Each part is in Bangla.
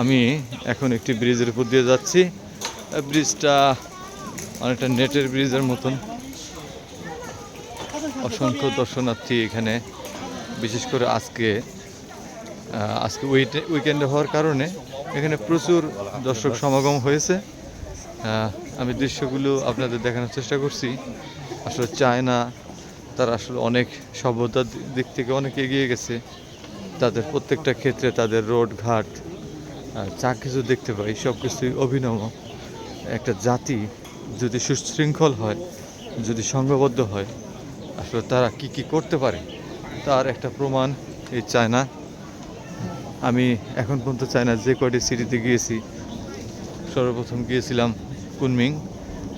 আমি এখন একটি ব্রিজের উপর দিয়ে যাচ্ছি। ব্রিজটা অনেকটা নেটের ব্রিজের মতন। অসংখ্য দর্শনার্থী এখানে, বিশেষ করে আজকে আজকে উইকেন্ডে হওয়ার কারণে এখানে প্রচুর দর্শক সমাগম হয়েছে। আমি দৃশ্যগুলো আপনাদের দেখানোর চেষ্টা করছি। আসলে চায়না, তারা আসলে অনেক সভ্যতার দিক থেকে অনেক এগিয়ে গেছে। তাদের প্রত্যেকটা ক্ষেত্রে তাদের রোড ঘাট যা কিছু দেখতে পাই, সব কিছুই অভিনব। একটা জাতি যদি সুশৃঙ্খল হয়, যদি সংঘবদ্ধ হয়, আসলে তারা কি কি করতে পারে, তার একটা প্রমাণ এই চায়না। আমি এখন পর্যন্ত চায়না যে কয়টি সিটিতে গিয়েছি, সর্বপ্রথম গিয়েছিলাম কুনমিং।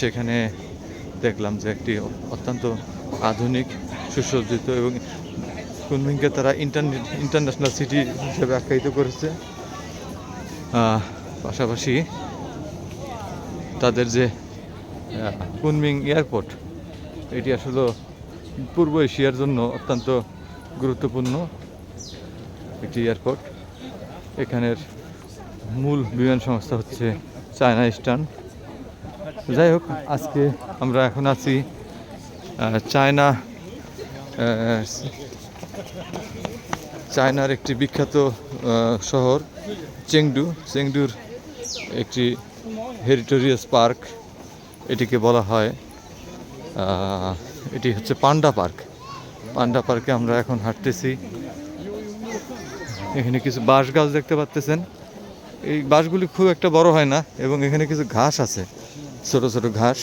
সেখানে দেখলাম যে একটি অত্যন্ত আধুনিক, সুসজ্জিত এবং কুনমিংকে তারা ইন্টারন্যাশনাল সিটি হিসেবে আখ্যায়িত করেছে। পাশাপাশি তাদের যে কুনমিং এয়ারপোর্ট, এটি আসলে পূর্ব এশিয়ার জন্য অত্যন্ত গুরুত্বপূর্ণ একটি এয়ারপোর্ট। এখানের মূল বিমান সংস্থা হচ্ছে চায়না ইস্টার্ন। যাই হোক, আজকে আমরা এখন আছি চায়না চায়নার একটি বিখ্যাত শহর, চেংডু। চেংডুর একটি হেরিটোরিয়াস পার্ক এটিকে বলা হয়। এটি হচ্ছে পান্ডা পার্ক। পান্ডা পার্কে আমরা এখন হাঁটতেছি। এখানে কিছু বাঁশ গাছ দেখতে পাচ্তেছেন। এই বাঁশগুলি খুব একটা বড় হয় না এবং এখানে কিছু ঘাস আছে, ছোট ছোট ঘাস।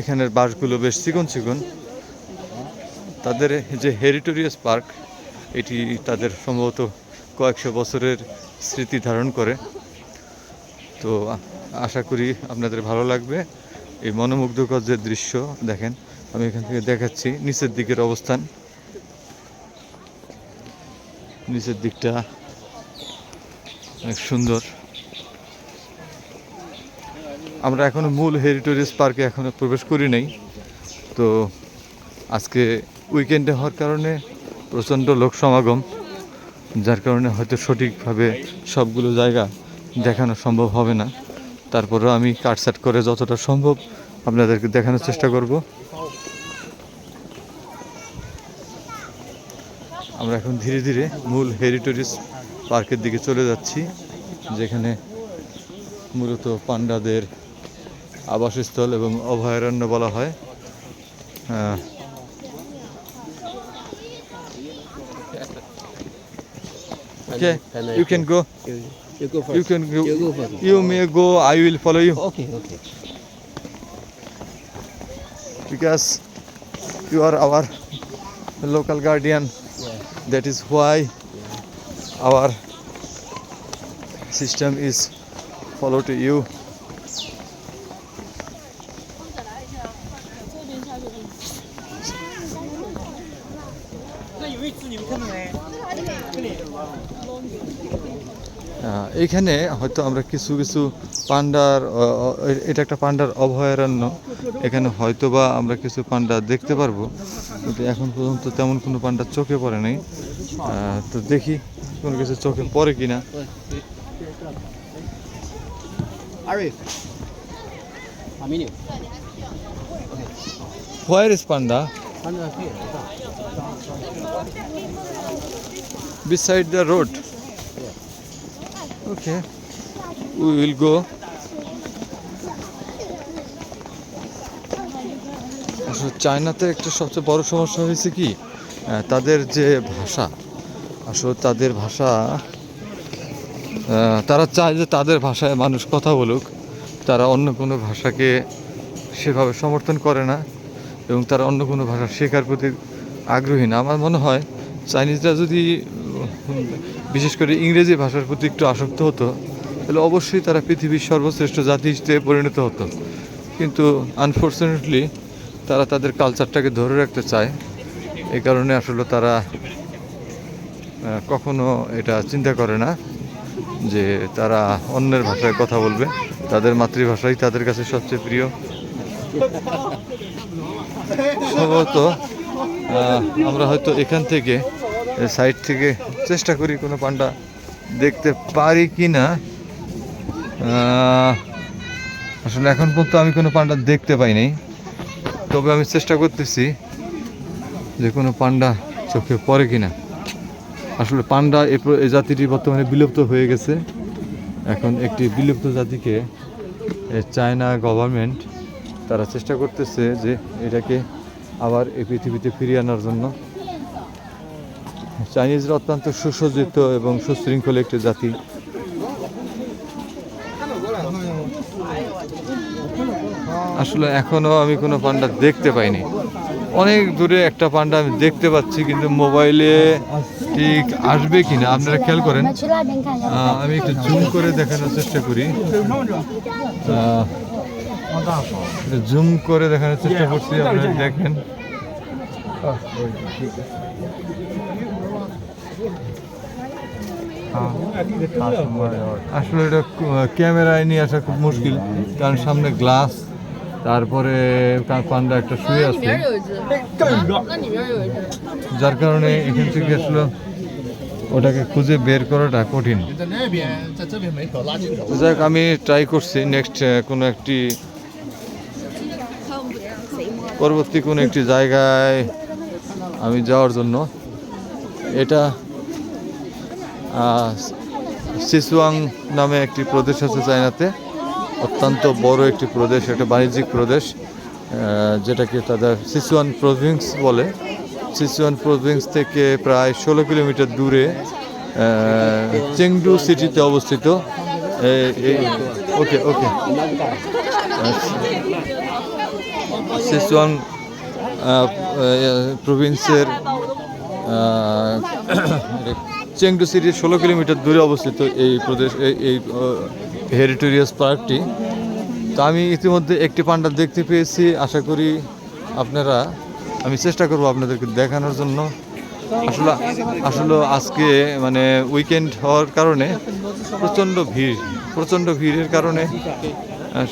এখানের বাঁশগুলো বেশ চিকন চিকন। তাদের যে হেরিটোরিয়াস পার্ক, এটি তাদের সম্ভবত কয়েকশো বছরের স্মৃতি ধারণ করে। তো আশা করি আপনাদের ভালো লাগবে। এই মনোমুগ্ধকর যে দৃশ্য, দেখেন, আমি এখান থেকে দেখাচ্ছি নিচের দিকের অবস্থান। নিচের দিকটা অনেক সুন্দর। আমরা এখনও মূল হেরিটোরিয়াস পার্কে এখনও প্রবেশ করি নাই। তো আজকে উইকেন্ডে হওয়ার কারণে প্রচণ্ড লোক সমাগম, যার কারণে হয়তো সঠিকভাবে সবগুলো জায়গা দেখানো সম্ভব হবে না। তারপরেও আমি কাটসাট করে যতটা সম্ভব আপনাদেরকে দেখানোর চেষ্টা করব। আমরা এখন ধীরে ধীরে মূল হেরিটেজ পার্কের দিকে চলে যাচ্ছি, যেখানে মূলত পান্ডাদের আবাসস্থল এবং অভয়ারণ্য বলা হয়। Okay, you can go. You, you go first. You can go. You go first. You may go. I will follow you Okay, okay. because you are our local guardian. Yeah. That is why our system is follow to you. এখানে হয়তো আমরা কিছু কিছু পান্ডার এটা একটা পান্ডার অভয়ারণ্য। এখানে হয়তো বা আমরা কিছু পান্ডা দেখতে পারব কিন্তু এখন পর্যন্ত তেমন কোনো পান্ডা চোখে পড়ে নেই। তো দেখি কোনো কিছু চোখে পড়ে কি না Where panda? Beside the road. Okay, we will go. আসলে চায়নাতে একটা সবচেয়ে বড় সমস্যা হয়েছে কি তাদের যে ভাষা আসলে তাদের ভাষা তারা চায় যে তাদের ভাষায় মানুষ কথা বলুক তারা অন্য কোনো ভাষাকে সেভাবে সমর্থন করে না এবং তারা অন্য কোনো ভাষা শেখার প্রতি আগ্রহী না। আমার মনে হয় চাইনিজরা যদি, বিশেষ করে ইংরেজি ভাষার প্রতি একটু আসক্ত হতো, তাহলে অবশ্যই তারা পৃথিবীর সর্বশ্রেষ্ঠ জাতি হিসেবে পরিণত হতো। কিন্তু আনফর্চুনেটলি তারা তাদের কালচারটাকে ধরে রাখতে চায়। এই কারণে আসলে তারা কখনো এটা চিন্তা করে না যে তারা অন্যের ভাষায় কথা বলবে। তাদের মাতৃভাষাই তাদের কাছে সবচেয়ে প্রিয়। সম্ভবত আমরা হয়তো এখান থেকে সাইড থেকে চেষ্টা করি কোনো পান্ডা দেখতে পারি কি না আসলে এখন পর্যন্ত আমি কোনো পান্ডা দেখতে পাইনি। তবে আমি চেষ্টা করতেছি যে কোনো পান্ডা চোখে পড়ে কি না আসলে পান্ডা এ জাতিটি বর্তমানে বিলুপ্ত হয়ে গেছে। এখন একটি বিলুপ্ত জাতিকে চায়না গভর্নমেন্ট তারা চেষ্টা করতেছে যে এটাকে আবার এই পৃথিবীতে ফিরিয়ে আনার জন্য। চাইনিজরা অত্যন্ত সুসজ্জিত এবং সুশৃঙ্খল একটি জাতি। আসলে এখনও আমি কোনো পান্ডা দেখতে পাইনি। অনেক দূরে একটা পান্ডা আমি দেখতে পাচ্ছি, কিন্তু মোবাইলে ঠিক আসবে কি না আপনারা খেয়াল করেন। আমি একটু জুম করে দেখানোর চেষ্টা করি। জুম করে দেখানোর চেষ্টা করছি আপনারা দেখেন। হ্যাঁ। আসলে এটা ক্যামেরায় নিয়ে আসা খুব মুশকিল কারণ সামনে গ্লাস তারপরে পান্ডা একটা শুয়ে আছে। যার কারণে এখান থেকে আসলে ওটাকে খুঁজে বের করাটা কঠিন। যাক আমি ট্রাই করছি নেক্সট কোনো একটি পরবর্তী কোনো একটি জায়গায় আমি যাওয়ার জন্য, এটা সিসুয়াং নামে একটি প্রদেশ আছে চায়নাতে, অত্যন্ত বড় একটি প্রদেশ, একটা বাণিজ্যিক প্রদেশ যেটাকে তাদের সিসুয়ান প্রভিন্স বলে। সিসুয়ান প্রভিন্স থেকে প্রায় ষোলো কিলোমিটার দূরে চেংডু সিটিতে অবস্থিত। ওকে ওকে। সিসুয়ান প্রভিন্সের চেংডু সিটির ষোলো কিলোমিটার দূরে অবস্থিত এই প্রদেশ, এই হেরিটোরিয়াস পার্কটি। তো আমি ইতিমধ্যে একটি পান্ডা দেখতে পেয়েছি। আশা করি আপনারা, আমি চেষ্টা করব আপনাদেরকে দেখানোর জন্য। আসলে আসলে আজকে মানে উইকেন্ড হওয়ার কারণে প্রচণ্ড ভিড়, প্রচণ্ড ভিড়ের কারণে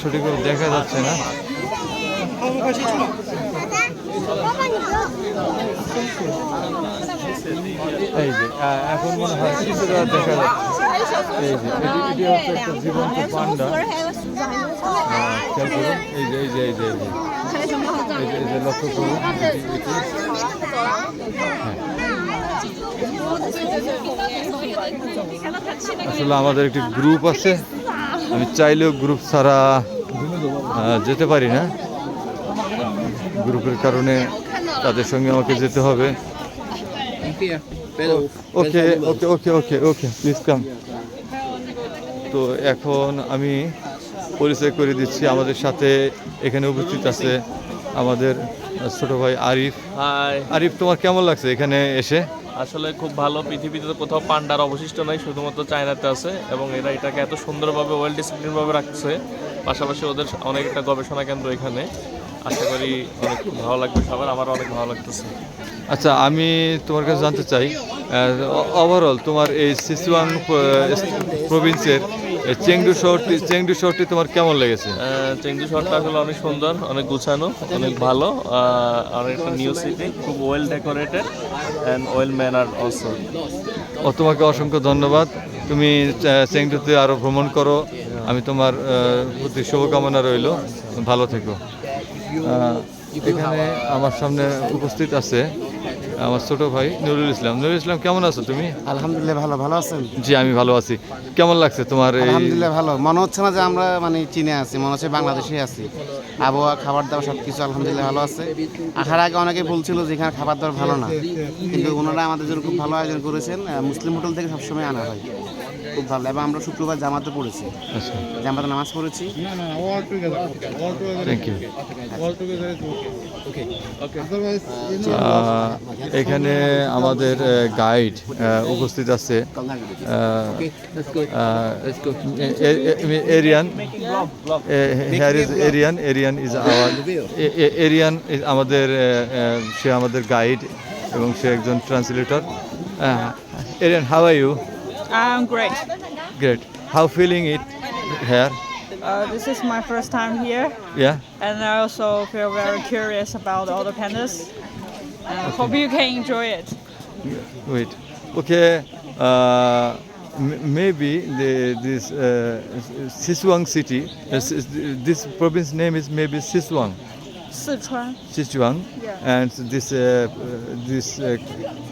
সঠিকভাবে দেখা যাচ্ছে না। এই যে এখন মনে হয় কিছুটা দেখা যাচ্ছে। এই যে, এটি- হচ্ছে এই যে এই যে এই যে এই যে। এই যে- লক্ষ্য করুন, এটি- এটি। আসলে আমাদের একটি গ্রুপ আছে। আমি চাইলেও গ্রুপ ছাড়া যেতে পারি না। গ্রুপের কারণে তাদের সঙ্গে আমাকে যেতে হবে। ওকে ওকে ওকে ওকে ওকে প্লিজ কাম তো এখন আমি পরিচয় করে দিচ্ছি। আমাদের সাথে এখানে উপস্থিত আছে আমাদের ছোট ভাই আরিফ। আরিফ তোমার কেমন লাগছে এখানে এসে? আসলে খুব ভালো পৃথিবীতে তো কোথাও পান্ডার অবশিষ্ট নাই শুধুমাত্র চায়নাতে আছে এবং এরা এটাকে এত সুন্দরভাবে ওয়েল ডিসিপ্লিনভাবে রাখছে। পাশাপাশি ওদের অনেক একটা গবেষণা কেন্দ্র এখানে। আশা করি অনেক ভালো লাগবে সবার আমার অনেক ভালো লাগতেছে। আচ্ছা আমি তোমার কাছে জানতে চাই ওভারঅল তোমার এই সিসুয়াং প্রভিন্সের চেংডু শহরটি চেংডু শহরটি তোমার কেমন লেগেছে? চেংডু শহরটা আসলে অনেক সুন্দর অনেক গুছানো অনেক ভালো অনেক একটা নিউ সিটি খুব well decorated and well manner also ও তোমাকে অসংখ্য ধন্যবাদ। তুমি চেংডুতে আরও ভ্রমণ করো। আমি তোমার প্রতি শুভকামনা রইল। ভালো থেকো। এখানে আমার সামনে উপস্থিত আছে আমার ছোট ভাই নুরুল ইসলাম। নুরুল ইসলাম কেমন আছো তুমি? আলহামদুলিল্লাহ ভালো ভালো আছেন? জি আমি ভালো আছি। কেমন লাগছে তোমার আলহামদুলিল্লাহ ভালো। মনে হচ্ছে না যে আমরা মানে চীনে আছি মনে হচ্ছে বাংলাদেশে আছি। আবহাওয়া খাবার দাবার সব কিছু আলহামদুলিল্লাহ ভালো আছে। আসার আগে অনেকে বলছিল যে এখানে খাবার দাবার ভালো না। কিন্তু ওনারা আমাদের জন্য খুব ভালো আয়োজন করেছেন। মুসলিম হোটেল থেকে সবসময় আনা হয়। খুব ভালো। এবং আমরা শুক্রবার জামাতে পড়েছি। আচ্ছা। জামাতে নামাজ পড়েছি। থ্যাংক ইউ এখানে আমাদের গাইড উপস্থিত আছে। Aryan here is Aryan Aryan is our Aryan is আমাদের সে আমাদের গাইড এবং সে একজন translator Aryan how are you I'm great. Great how feeling it here Uh, this is my first time here, yeah and I also feel very curious about all the pandas. Uh, Hope you can enjoy it. wait. Okay. Uh, m- maybe the, this uh, Sichuan city. Uh, this province name is maybe Sichuan. Sichuan. Sichuan. Yeah. And this uh, uh, this uh,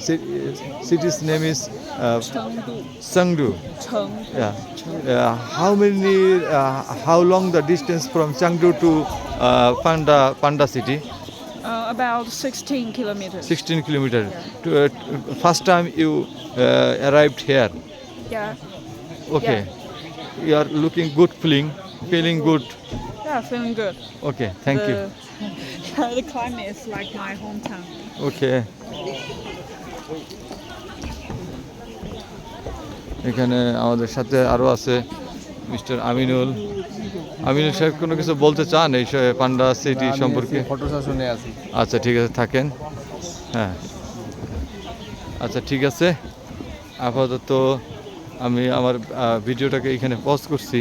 city's name is uh, Chengdu. Chengdu. Chengdu. Yeah. Uh, how many? Uh, how long the distance from Chengdu to uh, Panda Panda city? Uh, about 16 kilometers. 16 kilometer. To, uh, first time you uh, arrived here. Yeah. Okay. You are looking good, feeling feeling good. Yeah, feeling good. Okay. Thank the, Yeah, the climate is like my hometown. Okay এখানে আমাদের সাথে আরও আছে মিস্টার আমিনুল। আমিনুল সাহেব কোনো কিছু বলতে চান এই পান্ডা সিটি সম্পর্কে? ফটো শুনে আছি। আচ্ছা ঠিক আছে থাকেন। হ্যাঁ। আচ্ছা ঠিক আছে। আপাতত আমি আমার ভিডিওটাকে এখানে পজ করছি।